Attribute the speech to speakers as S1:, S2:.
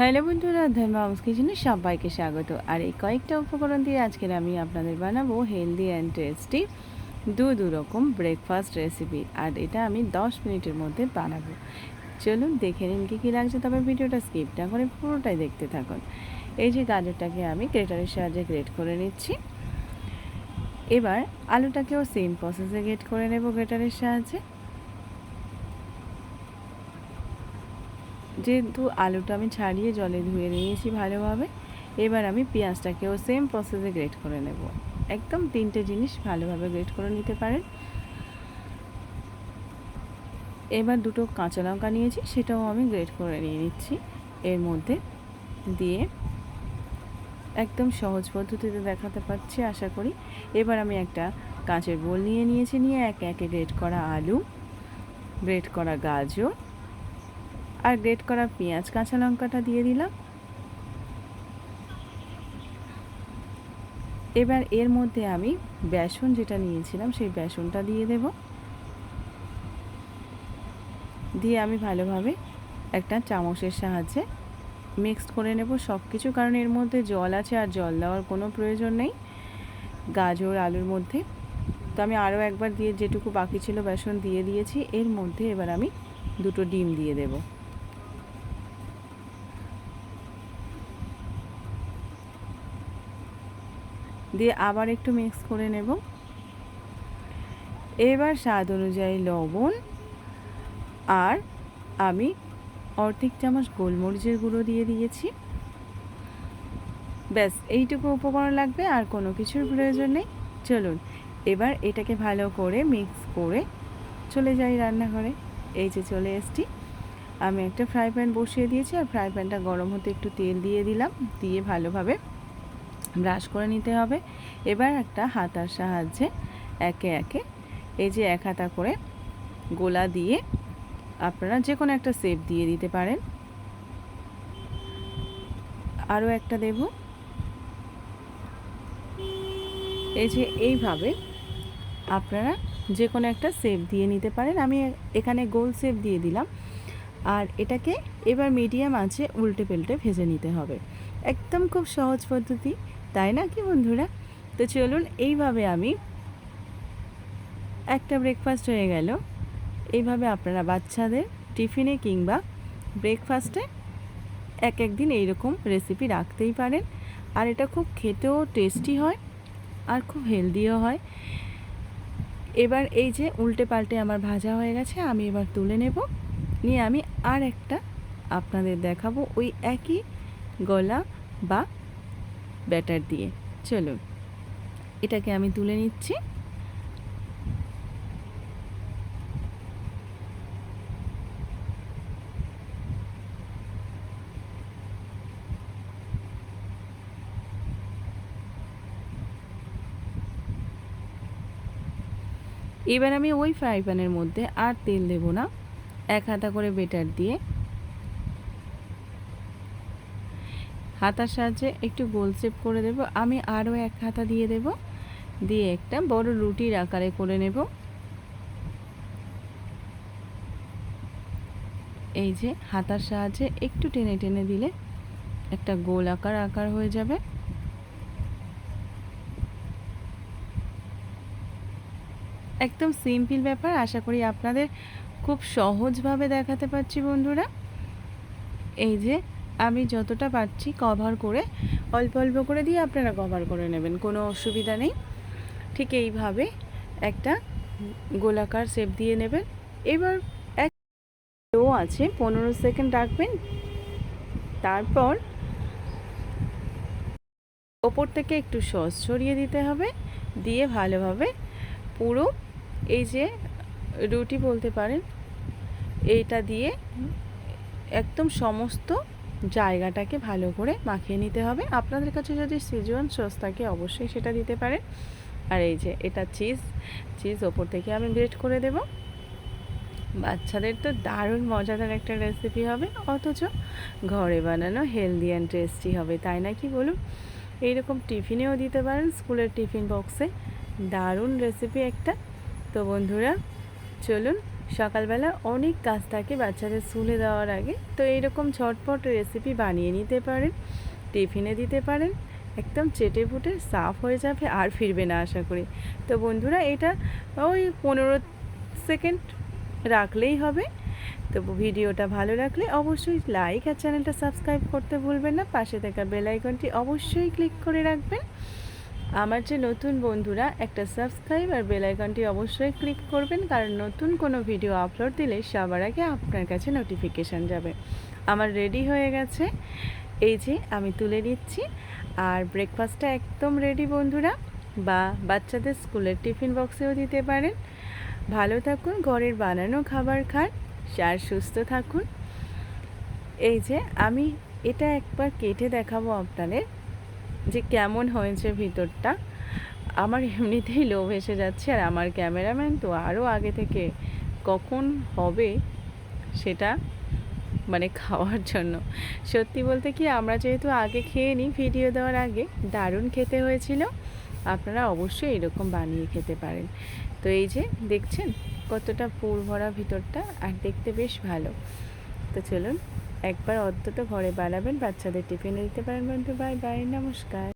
S1: Hello বন্ধুরা ধর্মাউস কিচেনে সবাইকে স্বাগত। আর এই কয়েকটা উপকরণ দিয়ে আজকের আমি আপনাদের বানাবো হেলদি অ্যান্ড টেস্টি দু দু রকম ব্রেকফাস্ট রেসিপি আর এটা আমি 10 মিনিটের মধ্যে বানাবো। চলুন দেখে নিন কী কী লাগছে, তবে ভিডিওটা স্কিপ না করে পুরোটাই দেখতে থাকুন। এই যে গাজরটাকে আমি গ্রেটারের সাহায্যে গ্রেট করে নিচ্ছি। এবার আলুটাকেও সেম প্রসেসে গ্রেট করে নেব গ্রেটারের সাহায্যে। যেহেতু আলুটা আমি ছাড়িয়ে জলে ধুয়ে নিয়েছি ভালোভাবে, এবার আমি পেঁয়াজটাকেও সেম প্রসেসে গ্রেট করে নেব। একদম তিনটে জিনিস ভালোভাবে গ্রেট করে নিতে পারেন। এবার দুটো কাঁচা লঙ্কা নিয়েছি, সেটাও আমি গ্রেট করে নিয়ে নিচ্ছি। এর মধ্যে দিয়ে একদম সহজ পদ্ধতিতে দেখাতে পারছি, আশা করি। এবার আমি একটা কাঁচের বোল নিয়ে নিয়েছি, নিয়ে একে একে গ্রেট করা আলু গ্রেট করা গাজর আর গ্রেট করা পেঁয়াজ, কাঁচা লঙ্কাটা দিয়ে দিলাম। এবার এর মধ্যে আমি বেসন যেটা নিয়েছিলাম, সেই বেসনটা দিয়ে দেব। দিয়ে আমি ভালোভাবে একটা চামচের সাহায্যে মিক্সড করে নেব সব কিছু কারণ এর মধ্যে জল আছে আর জল দেওয়ার কোনো প্রয়োজন নেই। গাজর, আলুর মধ্যে। তো আমি আরও একবার দিয়ে যেটুকু বাকি ছিল বেসন দিয়ে দিয়েছি, এর মধ্যে এবার আমি দুটো ডিম দিয়ে দেবো। দিয়ে আবার একটু মিক্স করে নেব। এবার স্বাদ অনুযায়ী লবণ আর আমি অর্ধেক চামচ গোলমরিচের গুঁড়ো দিয়ে দিয়েছি। ব্যাস, এইটুকু উপকরণ লাগবে, আর কোনো কিছুর প্রয়োজন নেই। চলুন, এবার এটাকে ভালো করে মিক্স করে চলে যাই রান্নাঘরে। এই যে চলে এসছি। আমি একটা ফ্রাই প্যান বসিয়ে দিয়েছি, আর ফ্রাই প্যানটা গরম হতে একটু তেল দিয়ে দিলাম, দিয়ে ভালোভাবে ব্রাশ করে নিতে হবে। এবার একটা হাতার সাহায্যে একে একে এই যে এক হাতা করে গোলা দিয়ে আপনারা যে কোনো একটা সেপ দিয়ে দিতে পারেন। আরও একটা দেব। এই যে এইভাবে আপনারা যে কোনো একটা সেপ দিয়ে নিতে পারেন। আমি এখানে গোল সেপ দিয়ে দিলাম। আর এটাকে এবার মিডিয়াম আছে উল্টে পেল্টে ভেজে নিতে হবে। একদম খুব সহজ পদ্ধতি। তাই না কি বন্ধুরা? তো চলুন এইভাবে আমি একটা ব্রেকফাস্ট হয়ে গেল। এইভাবে আপনারা বাচ্চাদের টিফিনে কিংবা ব্রেকফাস্টে এক একদিন এইরকম রেসিপি রাখতেই পারেন। আর এটা খুব খেতেও টেস্টি হয় আর খুব হেলদিও হয়। এবার এই যে উল্টে পাল্টে আমার ভাজা হয়ে গেছে, আমি এবার তুলে নেব। নিয়ে আমি আর একটা আপনাদের দেখাবো ওই একই গলা বা ব্যাটার দিয়ে। চলো, এটাকে আমি তুলে নিচ্ছি। এবার আমি ওই ফ্রাই প্যানের মধ্যে আর তেল দেব না। এক হাতা করে বেটার দিয়ে। হাতার সাহায্যে একটু গোল শেপ করে দেব। আমি আরও এক হাতা দিয়ে দেব। দিয়ে একটা বড় রুটির আকারে করে নেব। এই যে হাতার সাহায্যে একটু টেনে টেনে দিলে একটা গোল আকার আকার হয়ে যাবে। একদম সিম্পল ব্যাপার। আশা করি আপনাদের খুব সহজভাবে দেখাতে পারছি বন্ধুরা। এই যে আমি যতটা পারছি কভার করে, অল্প অল্প করে দিয়ে আপনারা কভার করে নেবেন, কোনো অসুবিধা নেই। ঠিক এইভাবে একটা গোলাকার শেপ দিয়ে নেবেন। এবার এক লো আছে, পনেরো সেকেন্ড রাখবেন। তারপর ওপর থেকে একটু সস ছড়িয়ে দিতে হবে, দিয়ে ভালোভাবে পুরো এই যে রুটি বলতে পারেন, এইটা দিয়ে একদম সমস্ত জায়গাটাকে ভালো করে মাখিয়ে নিতে হবে। আপনাদের কাছে যদি সিজন সস থাকে, অবশ্যই সেটা দিতে পারেন। আর এই যে, এটা চিজ চিজ ওপর থেকে আমি গ্রেট করে দেব। বাচ্চাদের তো দারুণ মজাদার একটা রেসিপি হবে। অথচ ঘরে বানানো হেলদি অ্যান্ড টেস্টি হবে, তাই না কি বলুন? এইরকম টিফিনেও দিতে পারেন, স্কুলের টিফিন বক্সে দারুণ রেসিপি একটা। তো বন্ধুরা, চলুন সকালবেলা অনেক কাজ থাকে বাচ্চাদের স্কুলে দেওয়ার আগে। তো এইরকম ঝটপট রেসিপি বানিয়ে নিতে পারেন, টিফিনে দিতে পারেন, একদম চেটে ফুটে সাফ হয়ে যাবে আর ফিরবে না আশা করি। তো বন্ধুরা এটা ওই পনেরো সেকেন্ড রাখলেই হবে। তো ভিডিওটা ভালো লাগলে অবশ্যই লাইক আর চ্যানেলটা সাবস্ক্রাইব করতে ভুলবেন না। পাশে থাকা বেল আইকনটি অবশ্যই ক্লিক করে রাখবেন। আমার যে নতুন বন্ধুরা, একটা সাবস্ক্রাইব আর বেল আইকনটি অবশ্যই ক্লিক করবেন, কারণ নতুন কোনো ভিডিও আপলোড দিলে সবার আগে আপনার কাছে নোটিফিকেশান যাবে। আমার রেডি হয়ে গেছে। এই যে আমি তুলে নিচ্ছি। আর ব্রেকফাস্টটা একদম রেডি বন্ধুরা। বা বাচ্চাদের স্কুলের টিফিন বক্সেও দিতে পারেন। ভালো থাকুন, ঘরের বানানো খাবার খান, আর সুস্থ থাকুন। এই যে আমি এটা একবার কেটে দেখাবো আপনাদের। যে কেমন হয়েছে ভিতরটা, আমার এমনিতেই লোভ এসে যাচ্ছে আর আমার ক্যামেরাম্যান তো আরও আগে থেকে কখন হবে সেটা মানে খাওয়ার জন্য। সত্যি বলতে কি আমরা যেহেতু আগে খেয়ে নিই ভিডিও দেওয়ার আগে, দারুণ খেতে হয়েছিল, আপনারা অবশ্যই এরকম বানিয়ে খেতে পারেন। তো এই যে দেখছেন কতটা পুর ভরা ভিতরটা আর দেখতে বেশ ভালো। তো চলুন একবার অন্তত ঘরে বানাবেন বাচ্চাদের টিফিনে দিতে পারেন বন্ধু বাই বাই নমস্কার।